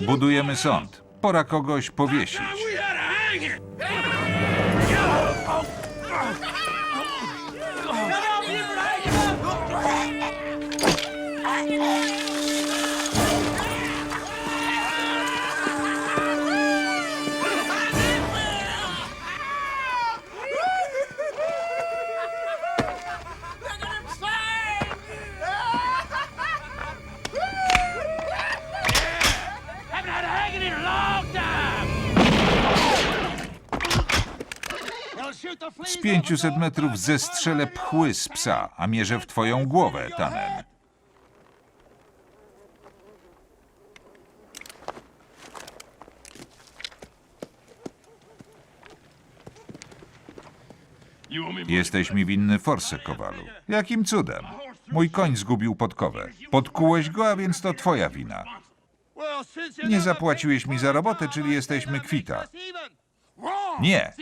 Budujemy sąd. Pora kogoś powiesić. Z off 500 the metrów zestrzelę pchły z psa, a mierzę w twoją głowę, Tannen. Jesteś mi winny forsę, Kowalu. Jakim cudem? Mój koń zgubił podkowę. Podkułeś go, a więc to twoja wina. Nie zapłaciłeś mi za robotę, czyli jesteśmy kwita. Nie.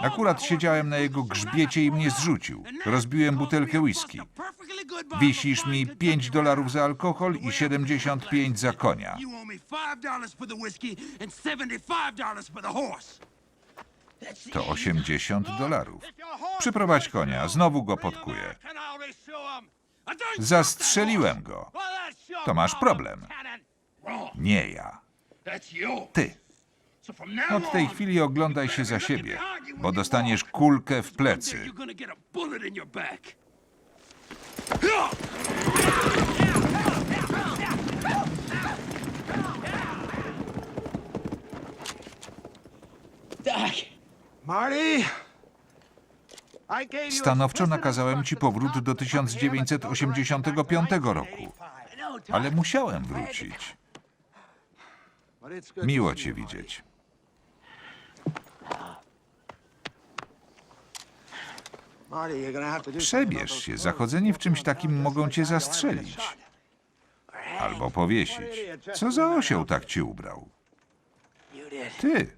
Akurat siedziałem na jego grzbiecie i mnie zrzucił. Rozbiłem butelkę whisky. Wisisz mi 5 dolarów za alkohol i 75 za konia. To 80 dolarów. Przyprowadź konia, znowu go podkuję. Zastrzeliłem go. To masz problem. Nie ja. Ty. Od tej chwili oglądaj się za siebie, bo dostaniesz kulkę w plecy. Marty! Stanowczo nakazałem ci powrót do 1985 roku, ale musiałem wrócić. Miło cię widzieć. Przebierz się, zachodzenie w czymś takim mogą cię zastrzelić. Albo powiesić. Co za osioł tak cię ubrał? Ty.